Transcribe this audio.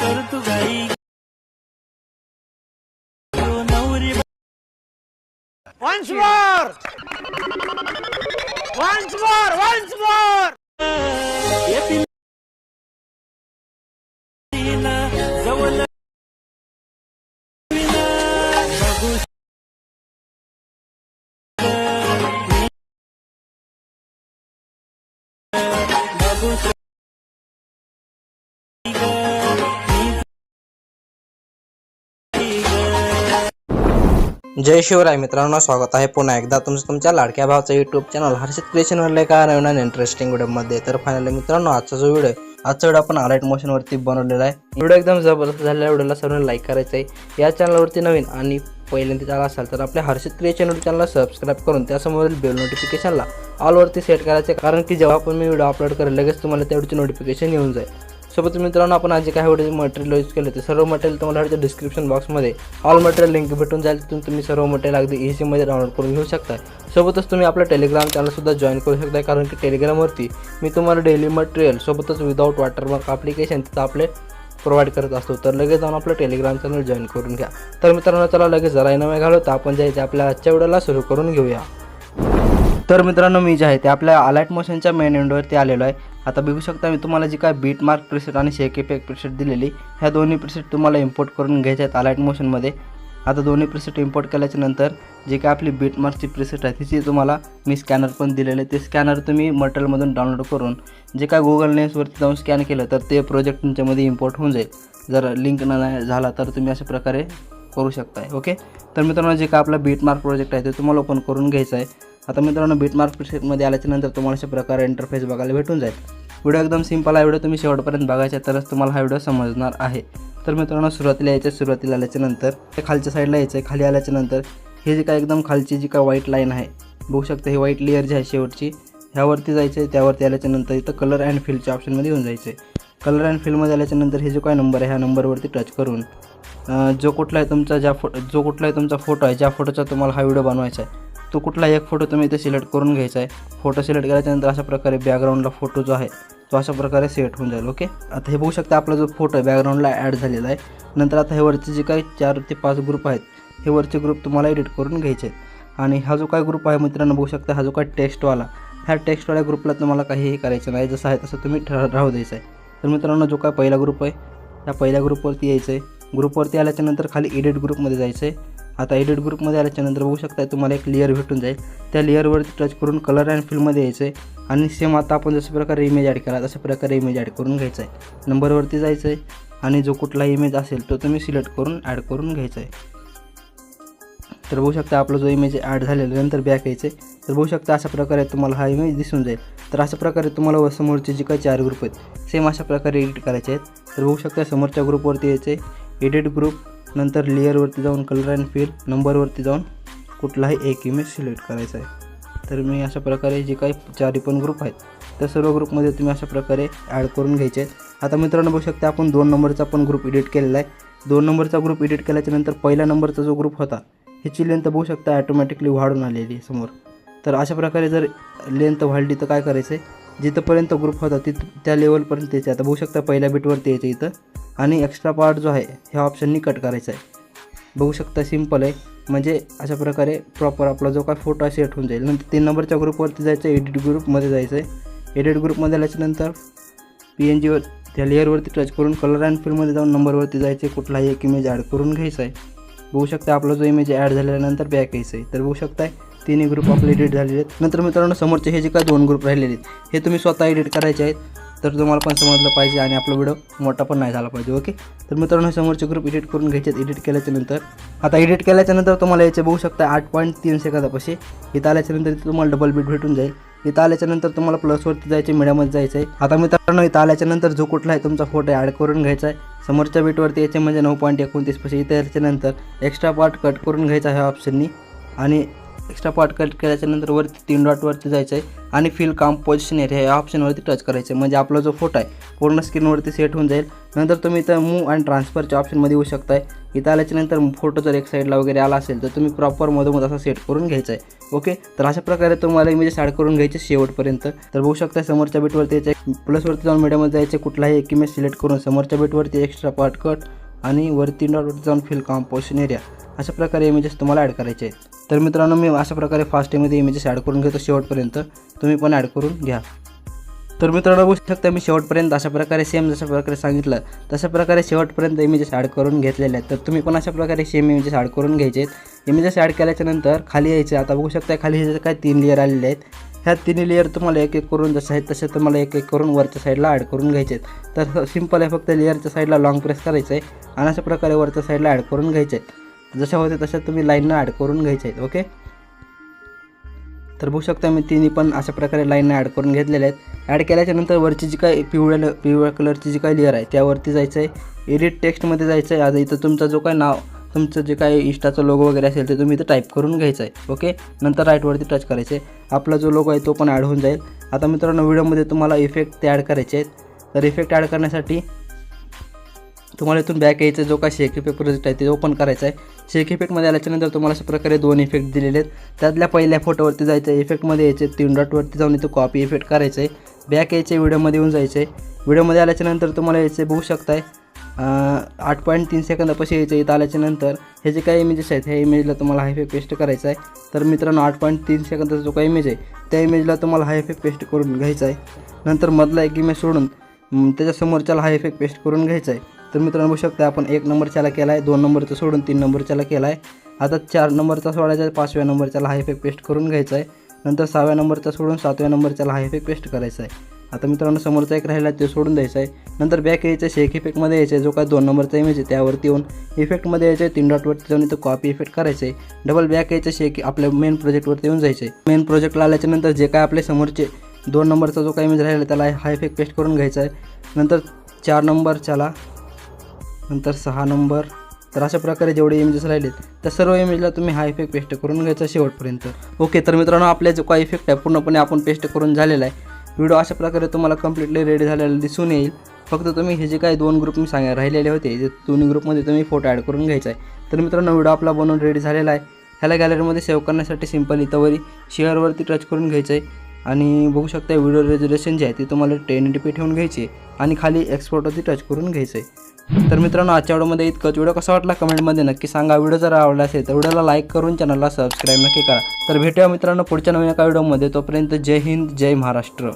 कर तू घाई नवरी Once more! Once more! Once more! जय शिवराय मित्रांनो स्वागत आहे पुन्हा एकदा तुमचं तुमच्या लाडक्या भावाचं यूट्यूब चॅनल हर्षित क्रिएशनवरले का नवीन आणि इंटरेस्टिंग व्हिडिओमध्ये तर फायनली मित्रांनो आजचा जो व्हिडिओ आजचा व्हिडिओ आपण आलाइट मोशनवरती बनवलेला आहे. व्हिडिओ एकदम जबरदस्त झालेला व्हिडिओला सर्वांनी लाईक करायचं आहे या चॅनलवरती नवीन आणि पहिल्यांदा चॅनल असाल तर आपल्या हर्षित क्रिएशन यूट्यूब चॅनलला सबस्क्राईब करून त्यासमोरील बेल नोटिफिकेशनला ऑलवरती सेट करायचे कारण की जेव्हा पण मी व्हिडिओ अपलोड करेल लगेच तुम्हाला तेवढीची नोटिफिकेशन येऊन जाईल. सोबत मित्रांनो आपण आज जे काही व्हिडिओ मटेरियल यूज केलं ते सर्व मटेरियल तुम्हाला ह्याच्या डिस्क्रिप्शन बॉक्समध्ये ऑल मटेरियल लिंक भेटून जाईल. तिथून तुम्ही सर्व मटेरियल अगदी इझीमध्ये डाउनलोड करून घेऊ शकता. सोबतच तुम्ही आपलं टेलिग्राम चॅनलसुद्धा जॉईन करू शकता कारण की टेलिग्रामवरती मी तुम्हाला डेली मटेरियल सोबतच विदाऊट वॉटरमार्क ॲप्लिकेशन तिथं आपले प्रोव्हाइड करत असतो. तर लगेच जाऊन आपलं टेलिग्राम चॅनल जॉईन करून घ्या. तर मित्रांनो चला लगेच जरा नव्हे घालवता. आपण जे आपल्या आजच्या व्हिडिओला सुरू करून घेऊया. तर मित्रांनो मी जे आहे ते आपल्या अलाइट मोशनच्या मेन एंडवरती आलेलो आहे. आता बघू शकता मी तुम्हाला जी काय बीट मार्क प्रिसेट आणि शेक इफेक्ट प्रिसेट दिलेली ह्या दोन्ही प्रिसेट तुम्हाला इम्पोर्ट करून घ्यायचे आहेत अलाइट मोशनमध्ये आता दोन्ही प्रिसेट इम्पोर्ट केल्याच्यानंतर जी काय आपली बीट मार्कची प्रिसेट आहे तिची तुम्हाला मी स्कॅनर पण दिलेलं. आहे ते स्कॅनर तुम्ही मटेरियलमधून डाउनलोड करून जे काय गुगल नेसवरती जाऊन स्कॅन केलं तर ते प्रोजेक्ट तुमच्यामध्ये इम्पोर्ट होऊन जाईल. जर लिंक नाही झाला तर तुम्ही अशा प्रकारे करू शकताय ओके तर मित्रांनो जे काय आपला बीट मार्क प्रोजेक्ट आहे ते तुम्हाला ओपन करून घ्यायचं आहे. आता मित्रांनो बीट मार्क प्रिसेटमध्ये आल्याच्यानंतर तुम्हाला अशा प्रकारे इंटरफेस बघायला भेटून जाईल. व्हिडिओ एकदम सिंपल आहे. व्हिडिओ तुम्ही शेवटपर्यंत बघायचा तरच तुम्हाला हा व्हिडिओ समजणार आहे. तर मित्रांनो सुरुवातीला यायचं आहे, सुरुवातीला आल्याच्यानंतर ते खालच्या साईडला यायचं आहे. खाली आल्याच्यानंतर हे जे काय एकदम खालची जी काय व्हाईट लाईन आहे बघू शकता ही व्हाईट लेअर जी आहे शेवटची ह्यावरती जायचं आहे. त्यावरती आल्याच्यानंतर इथं कलर अँड फिलच्या ऑप्शनमध्ये येऊन जायचं आहे. कलर अँड फिलमध्ये आल्याच्यानंतर हे जो काय नंबर आहे ह्या नंबरवरती टच करून जो कुठला आहे तुमचा ज्या फो जो कुठला आहे तुमचा फोटो आहे ज्या फोटोचा तुम्हाला हा व्हिडिओ बनवायचा आहे तो कुठला एक फोटो तुम्ही इथे सिलेक्ट करून घ्यायचा आहे. फोटो सिलेक्ट केल्याच्यानंतर अशा प्रकारे बॅकग्राऊंडला फोटो जो आहे तो अशा प्रकारे सेट होऊन जाईल ओके आता हे बघू शकता आपला जो फोटो आहे बॅकग्राऊंडला ॲड झालेला आहे. नंतर आता हे वरचे जे काही चार ते पाच ग्रुप आहेत हे वरचे ग्रुप तुम्हाला एडिट करून घ्यायचे आहेत. आणि हा जो काय ग्रुप आहे मित्रांनो बघू शकता हा जो काय टेक्स्टवाला ह्या टेक्स्टवाल्या ग्रुपला तुम्हाला काहीही करायचं नाही. जसं आहे तसं तुम्ही ठर राहू द्यायचं आहे. तर मित्रांनो जो काय पहिला ग्रुप आहे त्या पहिल्या ग्रुपवरती यायचं आहे. ग्रुपवरती आल्याच्यानंतर खाली एडिट ग्रुपमध्ये जायचं आहे. आता एडिट ग्रुपमध्ये आल्याच्यानंतर बघू शकता तुम्हाला एक लेअर भेटून जाईल. त्या लेअरवरती टच करून कलर अँड फिलमध्ये यायचं आहे आणि सेम आता आपण जशा प्रकारे इमेज ॲड केला तशा प्रकारे इमेज ॲड करून घ्यायचा आहे नंबरवरती जायचं आहे आणि जो कुठला इमेज असेल तो तुम्ही सिलेक्ट करून ॲड करून घ्यायचा आहे तर बघू शकता आपला जो इमेज ॲड झालेला नंतर बॅक यायचं आहे तर बघू शकता अशा प्रकारे तुम्हाला हा इमेज दिसून जाईल. तर अशा प्रकारे तुम्हाला व समोरचे जे काही चार ग्रुप आहेत सेम अशा प्रकारे एडिट करायचे आहेत. तर बघू शकता समोरच्या ग्रुपवरती यायचे एडिट ग्रुप नंतर लेअरवरती जाऊन कलर अँड फिल नंबरवरती जाऊन कुठलाही एक इमेज सिलेक्ट करायचा आहे. तर मी अशा प्रकारे जे काही चारही पण ग्रुप आहेत त्या सर्व ग्रुपमध्ये तुम्ही अशा प्रकारे ॲड करून घ्यायचे आहेत. आता मित्रांनो बघू शकता आपण दोन नंबरचा पण ग्रुप एडिट केलेला आहे. दोन नंबरचा ग्रुप एडिट केल्याच्यानंतर पहिल्या नंबरचा जो ग्रुप होता ह्याची लेंथ बघू शकता ॲटोमॅटिकली वाढून आलेली समोर. तर अशा प्रकारे जर लेंथ वाढली तर काय करायचं आहे जिथंपर्यंत ग्रुप होता तिथं त्या लेवलपर्यंत यायचं आता बघू शकता पहिल्या बीटवरती यायचं इथं. आणि एक्स्ट्रा पार्ट जो आहे ह्या ऑप्शननी कट करायचा आहे. बघू शकता सिंपल आहे. म्हणजे अशा प्रकारे प्रॉपर आपला जो काय फोटो आहे सेट होऊन जाईल. नंतर तीन नंबरच्या ग्रुपवरती जायचं एडिट ग्रुपमध्ये जायचं आहे. एडिट ग्रुपमध्ये आल्याच्यानंतर पी एन जीवर त्या लेअरवरती टच करून कलर अँड फिल्डमध्ये जाऊन नंबरवरती जायचे कुठलाही एक इमेज ॲड करून घ्यायचा आहे. बघू शकता आपला जो इमेज ॲड झाल्यानंतर बॅक यायचं आहे. तर बघू शकताय तिन्ही ग्रुप आपले एडिट झालेले आहेत. नंतर मित्रांनो समोरचे हे जे काय दोन ग्रुप राहिलेले आहेत हे तुम्ही स्वतः एडिट करायचे आहेत. तर तुम्हाला पण समजलं पाहिजे आणि आपला व्हिडिओ मोठा पण नाही झाला पाहिजे ओके? तर मित्रांनो समोरचे ग्रुप एडिट करून घ्यायचे एडिट केल्याच्यानंतर आता एडिट केल्याच्यानंतर तुम्हाला याचे बघू शकता आठ पॉईंट तीन सेकंदापाशी. इथं आल्याच्यानंतर तुम्हाला डबल बीट भेटून जाईल. इथं आल्याच्यानंतर तुम्हाला प्लसवरती जायचे मीडियामध्ये जायचं आहे आता मित्रांनो इथं आल्याच्यानंतर जो कुठला आहे तुमचा फोटो ॲड करून घ्यायचा आहे समोरच्या बीटवरती याचे म्हणजे नऊ पॉईंट एकोणतीस पैसे इथं याच्यानंतर एक्स्ट्रा पार्ट कट करून घ्यायचा ह्या ऑप्शननी आणि एक्स्ट्रा पार्ट कट केल्याच्यानंतर वरती तीन डॉटवरती जायचं आहे आणि फिल कॉम्पोजिशन एरिया या ऑप्शनवरती टच करायचं आहे म्हणजे आपला जो फोटो आहे पूर्ण स्क्रीनवरती सेट होऊन जाईल. नंतर तुम्ही इथं मूव अँड ट्रान्सफरच्या ऑप्शनमध्ये येऊ शकताय. इथं आल्याच्यानंतर फोटो जर एक साईडला वगैरे आला असेल तर तुम्ही प्रॉपर मधोमध असा सेट करून घ्यायचा आहे ओके तर अशा प्रकारे तुम्हाला इमेजेस ॲड करून घ्यायचे शेवटपर्यंत. तर बघू शकता समोरच्या बेटवरती यायचं प्लसवरती जाऊन मीडियामध्ये जायचं. कुठलाही एक इमेज सिलेक्ट करून समोरच्या बेटवरती एक्स्ट्रा पार्ट कट आणि वरती डॉटवरती जाऊन फिल कॉम्पोजिशन एरिया अशा प्रकारे इमेजेस तुम्हाला ॲड करायचे आहेत. तर मित्रांनो मी अशा प्रकारे फास्टमध्ये इमेजेस ॲड करून घेतो शेवटपर्यंत. तुम्ही पण ॲड करून घ्या. तर मित्रांनो बघू शकता मी शेवटपर्यंत अशा प्रकारे सेम जशा प्रकारे सांगितलं तशा प्रकारे शेवटपर्यंत इमेजेस ॲड करून घेतलेले आहेत. तर तुम्ही पण अशा प्रकारे सेम इमेजेस ॲड करून घ्यायचे आहेत. इमेजेस ॲड केल्याच्यानंतर खाली यायचे आता बघू शकता खाली ह्याचे काय तीन लेअर आलेले आहेत. ह्या तिन्ही लेअर तुम्हाला एक एक करून जसं आहेत तसे तुम्हाला एक एक करून वरच्या साईडला ॲड करून घ्यायचे आहेत. तर सिंपल आहे फक्त लेअरच्या साईडला लाँग प्रेस करायचं आहे आणि अशा प्रकारे वरच्या साईडला ॲड करून घ्यायचे आहेत. जशा होते तशा तुम्ही लाईननं ॲड करून घ्यायचे आहेत ओके तर बघू शकता मी तिन्ही पण अशा प्रकारे लाईननं ॲड करून घेतलेल्या आहेत. ॲड केल्याच्यानंतर वरची जी काय पिवळ्या पिवळ्या कलरची जी काय लेअर आहे त्यावरती जायचं आहे एडिट टेक्स्टमध्ये जायचं आहे आता इथं तुमचा जो काय नाव तुमचं जे काय इष्टाचं लोगो वगैरे असेल ते तुम्ही इथं टाईप करून घ्यायचं आहे ओके नंतर राईटवरती टच करायचं आहे आपला जो लोगो आहे तो पण ॲड होऊन जाईल. आता मित्रांनो व्हिडिओमध्ये तुम्हाला इफेक्ट ते ॲड करायचे आहेत. तर इफेक्ट ॲड करण्यासाठी तुम्हाला इथून बॅक यायचं जो काय शेक इफेक्ट प्रोजेक्ट आहे ते ओपन करायचं आहे शेक इफेक्टमध्ये आल्याच्यानंतर तुम्हाला अशा प्रकारे दोन इफेक्ट दिलेले आहेत. त्यातल्या पहिल्या फोटोवरती जायचं आहे इफेक्टमध्ये यायचे तीन डॉटवरती जाऊन इथं कॉपी इफेक्ट करायचं आहे बॅक यायचे व्हिडिओमध्ये येऊन जायचं आहे व्हिडिओमध्ये आल्याच्यानंतर तुम्हाला यायचे बघू शकताय. आठ पॉईंट तीन सेकंदापाशी यायचं इथं आल्याच्यानंतर हे जे काही इमेजेस आहेत ह्या इमेजला तुम्हाला हायफे पेस्ट करायचा आहे. तर मित्रांनो आठ पॉईंट तीन सेकंदाचा जो काही इमेज आहे त्या इमेजला तुम्हाला हा इफेक्ट पेस्ट करून घ्यायचा आहे. नंतर मधला एक इमेज सोडून त्याच्यासमोरच्याला त्याच्या इफेक्ट पेस्ट करून घ्यायचा आहे. तर मित्रांनो बघू शकता आपण एक नंबरच्याला केला आहे दोन नंबरचा सोडून तीन नंबरच्याला केला आहे आता चार नंबरचा सोडायचा आहे पाचव्या नंबरच्याला हाय इफेक्ट पेस्ट करून घ्यायचा आहे. नंतर सहाव्या नंबरचा सोडून सातव्या नंबरच्याला हा इफेक्ट पेस्ट करायचा आहे. आता मित्रांनो समोरचा एक राहिला तो ते सोडून द्यायचा आहे. नंतर बॅक यायचा शेक इफेक्टमध्ये यायचं आहे. जो काय दोन नंबरचा इमेज आहे त्यावरती येऊन इफेक्टमध्ये यायचं आहे तीन डॉटवरती जाऊन इथं कॉपी इफेक्ट करायचं आहे. डबल बॅक यायचं शेक आपल्या मेन प्रोजेक्टवरती येऊन जायचं आहे. मेन प्रोजेक्टला आल्याच्यानंतर जे काय आपल्या समोरचे दोन नंबरचा जो काय इमेज राहिला त्याला हा इफेक्ट पेस्ट करून घ्यायचा आहे. नंतर चार नंबरच्याला नंतर सहा नंबर तर अशा प्रकारे जेवढे इमेजेस राहिलेत त्या सर्व इमेजला तुम्ही हा इफेक्ट पेस्ट करून घ्यायचा शेवटपर्यंत. ओके तर मित्रांनो आपल्या जो काय इफेक्ट आहे पूर्णपणे आपण पेस्ट करून झालेला आहे. व्हिडिओ अशा प्रकारे तुम्हाला कम्प्लिटली रेडी झालेला दिसून येईल. फक्त तुम्ही हे जे काही दोन ग्रुप मी सांगा राहिलेले होते जे दोन्ही ग्रुपमध्ये तुम्ही फोटो ॲड करून घ्यायचा आहे. तर मित्रांनो व्हिडिओ आपला बनवून रेडी झालेला आहे. ह्याला गॅलरीमध्ये सेव्ह करण्यासाठी सिंपल इथंवरी शेअरवरती टच करून घ्यायचं आहे. आणि बघू शकता व्हिडिओ रेजोल्युशन जे आहे ते तुम्हाला टेन टी पी ठेवून घ्यायची आहे. आणि खाली एक्सपोर्टवरती टच करून घ्यायचं आहे. तर मित्रांनो आजच्या व्हिडिओमध्ये इतकंच. व्हिडिओ कसा वाटला कमेंटमध्ये नक्की सांगा. व्हिडिओ जर आवडला असेल तर व्हिडिओला लाईक करून चॅनलला सबस्क्राईब नक्की करा. तर भेटूया मित्रांनो पुढच्या नवीन एका व्हिडिओमध्ये. तोपर्यंत जय हिंद जय महाराष्ट्र.